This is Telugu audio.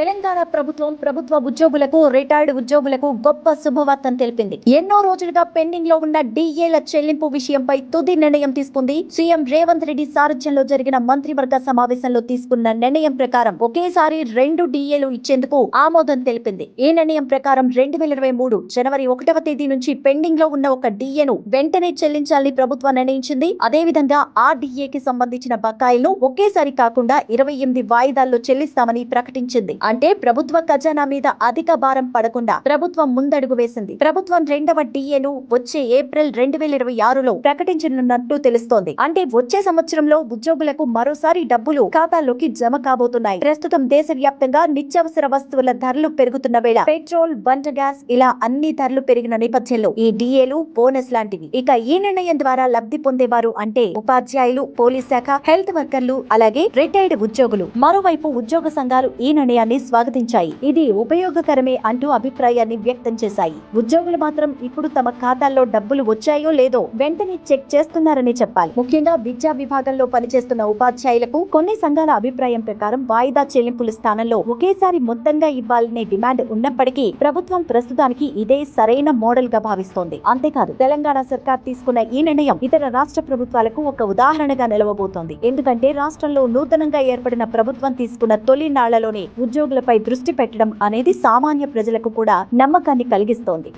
తెలంగాణ ప్రభుత్వం ప్రభుత్వ ఉద్యోగులకు రిటైర్డ్ ఉద్యోగులకు గొప్ప శుభవార్తను తెలిపింది. ఎన్నో రోజులుగా పెండింగ్లో ఉన్న డిఏల చెల్లింపు విషయంపై తుది నిర్ణయం తీసుకుంది. సీఎం రేవంత్ రెడ్డి సారథ్యంలో జరిగిన మంత్రివర్గ సమావేశంలో తీసుకున్న నిర్ణయం ప్రకారం ఒకేసారి రెండు డిఏలు ఇచ్చేందుకు ఆమోదం తెలిపింది. ఈ నిర్ణయం ప్రకారం రెండు వేల ఇరవై మూడు జనవరి ఒకటవ తేదీ నుంచి పెండింగ్లో ఉన్న ఒక డిఏను వెంటనే చెల్లించాలని ప్రభుత్వం నిర్ణయించింది. అదేవిధంగా ఆ డిఏకి సంబంధించిన బకాయిలను ఒకేసారి కాకుండా ఇరవై ఎనిమిది వాయిదాల్లో చెల్లిస్తామని ప్రకటించింది. అంటే ప్రభుత్వ ఖజానా మీద అధిక భారం పడకుండా ప్రభుత్వం ముందడుగు వేసింది. ప్రభుత్వం రెండవ డిఏను వచ్చే ఏప్రిల్ రెండు వేల ఇరవై ఆరులో ప్రకటించనున్నట్టు తెలుస్తోంది. అంటే వచ్చే సంవత్సరంలో ఉద్యోగులకు మరోసారి డబ్బులు ఖాతాల్లోకి జమ కాబోతున్నాయి. ప్రస్తుతం దేశవ్యాప్తంగా నిత్యావసర వస్తువుల ధరలు పెరుగుతున్న వేళ పెట్రోల్ బంట గ్యాస్ ఇలా అన్ని ధరలు పెరిగిన నేపథ్యంలో ఈ డిఏలు బోనస్ లాంటివి. ఇక ఈ నిర్ణయం ద్వారా లబ్ధి పొందేవారు అంటే ఉపాధ్యాయులు పోలీస్ శాఖ హెల్త్ వర్కర్లు అలాగే రిటైర్డ్ ఉద్యోగులు. మరోవైపు ఉద్యోగ సంఘాలు ఈ నిర్ణయాన్ని స్వాగతించాయి. ఇది ఉపయోగకరమే అంటూ అభిప్రాయాన్ని వ్యక్తం చేశాయి. ఉద్యోగులు మాత్రం ఇప్పుడు తమ ఖాతాల్లో డబ్బులు వచ్చాయో లేదో వెంటనే చెక్ చేస్తున్నారని చెప్పాలి. ముఖ్యంగా విద్యా విభాగంలో పనిచేస్తున్న ఉపాధ్యాయులకు కొన్ని సంఘాల అభిప్రాయం ప్రకారం వాయిదా చెల్లింపుల స్థానంలో ఒకేసారి మొత్తంగా ఇవ్వాలనే డిమాండ్ ఉన్నప్పటికీ ప్రభుత్వం ప్రస్తుతానికి ఇదే సరైన మోడల్గా భావిస్తోంది. అంతేకాదు తెలంగాణ సర్కార్ తీసుకున్న ఈ నిర్ణయం ఇతర రాష్ట్ర ప్రభుత్వాలకు ఒక ఉదాహరణగా నిలవబోతోంది. ఎందుకంటే రాష్ట్రంలో నూతనంగా ఏర్పడిన ప్రభుత్వం తీసుకున్న తొలి నాళ్ళలోనే ఉద్యోగులపై దృష్టి పెట్టడం అనేది సామాన్య ప్రజలకు కూడా నమ్మకాన్ని కలిగిస్తోంది.